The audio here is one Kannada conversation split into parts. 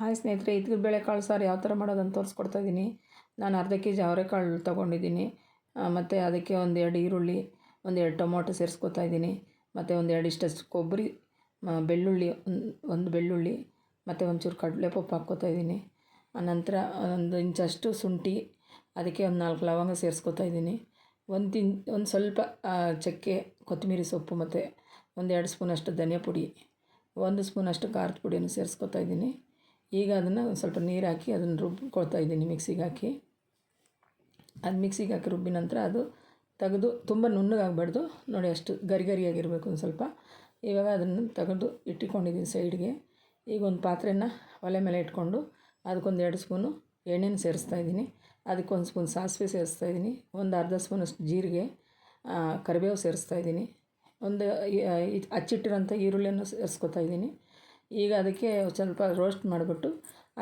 ಹಾಯ್ ಸ್ನೇಹಿತರೆ ಇದ್ರ ಬೇಳೆಕಾಳು ಸಾರು ಯಾವ ಥರ ಮಾಡೋದಂತ ತೋರಿಸ್ಕೊಡ್ತಾ ಇದ್ದೀನಿ ನಾನು ಅರ್ಧ ಕೆ ಜಿ ಅವರೆಕಾಳು ತೊಗೊಂಡಿದ್ದೀನಿ. ಮತ್ತು ಅದಕ್ಕೆ ಒಂದೆರಡು ಈರುಳ್ಳಿ ಒಂದು ಎರಡು ಟೊಮೊಟೊ ಸೇರಿಸ್ಕೊತಾ ಇದ್ದೀನಿ ಮತ್ತು ಒಂದು ಎರಡು ಇಷ್ಟಷ್ಟು ಕೊಬ್ಬರಿ ಬೆಳ್ಳುಳ್ಳಿ, ಒಂದು ಬೆಳ್ಳುಳ್ಳಿ, ಮತ್ತು ಒಂಚೂರು ಕಡಲೆಪಪ್ಪು ಹಾಕ್ಕೋತಾ ಇದ್ದೀನಿ ಆನಂತರ ಒಂದು ಇಂಚಷ್ಟು ಶುಂಠಿ, ಅದಕ್ಕೆ ಒಂದು ನಾಲ್ಕು ಲವಂಗ ಸೇರಿಸ್ಕೊತಾ ಇದ್ದೀನಿ ಒಂದು ತಿನ್, ಒಂದು ಸ್ವಲ್ಪ ಚಕ್ಕೆ, ಕೊತ್ತಂಬರಿ ಸೊಪ್ಪು, ಮತ್ತು ಒಂದೆರಡು ಸ್ಪೂನಷ್ಟು ಧನಿಯಾ ಪುಡಿ, ಒಂದು ಸ್ಪೂನಷ್ಟು ಖಾರದ ಪುಡಿಯನ್ನು ಸೇರಿಸ್ಕೊತಾ ಇದ್ದೀನಿ ಈಗ ಅದನ್ನು ಸ್ವಲ್ಪ ನೀರು ಹಾಕಿ ಅದನ್ನು ರುಬ್ಕೊಳ್ತಾ ಇದ್ದೀನಿ ಮಿಕ್ಸಿಗೆ ಹಾಕಿ. ಅದು ಮಿಕ್ಸಿಗೆ ಹಾಕಿ ರುಬ್ಬಿ ನಂತರ ಅದು ತೆಗೆದು ತುಂಬ ನುಣ್ಣಗಾಗಬಾರ್ದು. ನೋಡಿ ಅಷ್ಟು ಗರಿ ಗರಿಯಾಗಿರಬೇಕು ಒಂದು ಸ್ವಲ್ಪ. ಇವಾಗ ಅದನ್ನು ತೆಗೆದು ಇಟ್ಟುಕೊಂಡಿದ್ದೀನಿ ಸೈಡ್ಗೆ. ಈಗ ಒಂದು ಪಾತ್ರೆನ ಒಲೆ ಮೇಲೆ ಇಟ್ಕೊಂಡು ಅದಕ್ಕೊಂದು ಎರಡು ಸ್ಪೂನು ಎಣ್ಣೆನ ಸೇರಿಸ್ತಾ ಇದ್ದೀನಿ. ಅದಕ್ಕೊಂದು ಸ್ಪೂನ್ ಸಾಸಿವೆ ಸೇರಿಸ್ತಾ ಇದ್ದೀನಿ. ಒಂದು ಅರ್ಧ ಸ್ಪೂನಷ್ಟು ಜೀರಿಗೆ ಕರಿಬೇವು ಸೇರಿಸ್ತಾ ಇದ್ದೀನಿ. ಒಂದು ಅಚ್ಚಿಟ್ಟಿರೋಂಥ ಈರುಳ್ಳಿಯನ್ನು ಸೇರಿಸ್ಕೊತಾ ಇದ್ದೀನಿ. ಈಗ ಅದಕ್ಕೆ ಸ್ವಲ್ಪ ರೋಸ್ಟ್ ಮಾಡಿಬಿಟ್ಟು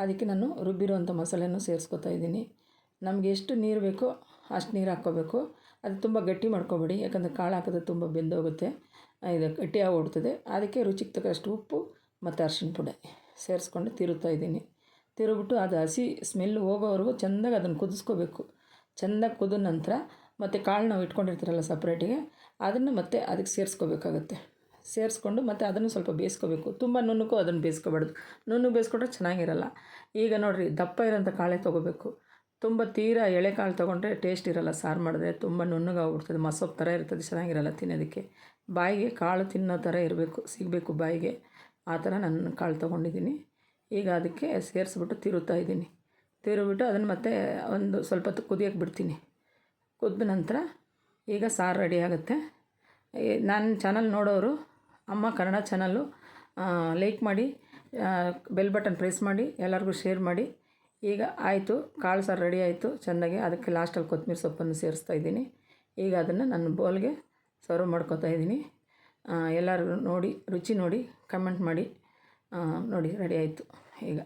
ಅದಕ್ಕೆ ನಾನು ರುಬ್ಬಿರುವಂಥ ಮಸಾಲೆಯನ್ನು ಸೇರಿಸ್ಕೊತಾ ಇದ್ದೀನಿ. ನಮಗೆ ಎಷ್ಟು ನೀರು ಬೇಕೋ ಅಷ್ಟು ನೀರು ಹಾಕ್ಕೋಬೇಕು. ಅದು ತುಂಬ ಗಟ್ಟಿ ಮಾಡ್ಕೊಬೇಡಿ, ಯಾಕಂದರೆ ಕಾಳು ಹಾಕಿದ್ರೆ ತುಂಬ ಬೆಂದೋಗುತ್ತೆ. ಇದು ಗಟ್ಟಿಯಾಗಿ ಓಡ್ತದೆ ಅದಕ್ಕೆ ರುಚಿಗೆ ತಕ್ಕಷ್ಟು ಉಪ್ಪು ಮತ್ತು ಅರಶಿನ ಪುಡಿ ಸೇರಿಸ್ಕೊಂಡು ತಿರುತ್ತಾ ಇದ್ದೀನಿ. ತಿರುಗ್ಬಿಟ್ಟು ಅದು ಹಸಿ ಸ್ಮೆಲ್ ಹೋಗೋವರೆಗೂ ಚೆಂದಾಗಿ ಅದನ್ನು ಕುದಿಸ್ಕೋಬೇಕು. ಚೆಂದಾಗಿ ಕುದ ನಂತರ ಮತ್ತು ಕಾಳು ನಾವು ಇಟ್ಕೊಂಡಿರ್ತೀರಲ್ಲ ಸಪ್ರೇಟಿಗೆ ಅದನ್ನು ಮತ್ತೆ ಅದಕ್ಕೆ ಸೇರಿಸ್ಕೋಬೇಕಾಗತ್ತೆ. ಸೇರಿಸ್ಕೊಂಡು ಮತ್ತು ಅದನ್ನು ಸ್ವಲ್ಪ ಬೇಯಿಸ್ಕೋಬೇಕು. ತುಂಬ ನುಣ್ಣಗೂ ಅದನ್ನು ಬೇಯಿಸ್ಕೋಬಾರ್ದು. ನುಣ್ಣು ಬೇಯಿಸ್ಕೊಂಡ್ರೆ ಚೆನ್ನಾಗಿರಲ್ಲ. ಈಗ ನೋಡಿರಿ, ದಪ್ಪ ಇರೋಂಥ ಕಾಳೆ ತೊಗೋಬೇಕು. ತುಂಬ ತೀರಾ ಎಳೆ ಕಾಳು ತೊಗೊಂಡ್ರೆ ಟೇಸ್ಟ್ ಇರಲ್ಲ. ಸಾರು ಮಾಡಿದ್ರೆ ತುಂಬ ನುಣ್ಣಗಾಗ್ಬಿಡ್ತದೆ. ಮಸೊಪ್ಪು ಥರ ಇರ್ತದೆ. ಚೆನ್ನಾಗಿರಲ್ಲ ತಿನ್ನೋದಕ್ಕೆ. ಬಾಯಿಗೆ ಕಾಳು ತಿನ್ನೋ ಥರ ಇರಬೇಕು. ಸಿಗಬೇಕು ಬಾಯಿಗೆ. ಆ ಥರ ನಾನು ಕಾಳು ತೊಗೊಂಡಿದ್ದೀನಿ. ಈಗ ಅದಕ್ಕೆ ಸೇರಿಸ್ಬಿಟ್ಟು ತಿರುತ್ತಾ ಇದ್ದೀನಿ. ತಿರುಬಿಟ್ಟು ಅದನ್ನು ಮತ್ತೆ ಒಂದು ಸ್ವಲ್ಪ ಹೊತ್ತು ಕುದಿಯೋಕೆ ಬಿಡ್ತೀನಿ. ಕುದ್ದ ನಂತರ ಈಗ ಸಾರು ರೆಡಿ ಆಗುತ್ತೆ. ನನ್ನ ಚಾನಲ್ ನೋಡೋರು ಅಮ್ಮ ಕನ್ನಡ ಚಾನಲ್ಲು ಲೈಕ್ ಮಾಡಿ ಬೆಲ್ ಬಟನ್ ಪ್ರೆಸ್ ಮಾಡಿ, ಎಲ್ಲರಿಗೂ ಶೇರ್ ಮಾಡಿ. ಈಗ ಆಯಿತು, ಕಾಳು ಸಾರು ರೆಡಿ ಆಯಿತು ಚೆನ್ನಾಗಿ ಅದಕ್ಕೆ ಲಾಸ್ಟಲ್ಲಿ ಕೊತ್ತಂಬರಿ ಸೊಪ್ಪನ್ನು ಸೇರಿಸ್ತಾ ಇದ್ದೀನಿ. ಈಗ ಅದನ್ನು ನನ್ನ ಬೋಲ್ಗೆ ಸರ್ವ್ ಮಾಡ್ಕೋತಾ ಇದ್ದೀನಿ. ಎಲ್ಲರೂ ನೋಡಿ, ರುಚಿ ನೋಡಿ ಕಮೆಂಟ್ ಮಾಡಿ ನೋಡಿ ರೆಡಿ ಆಯಿತು. ಈಗ.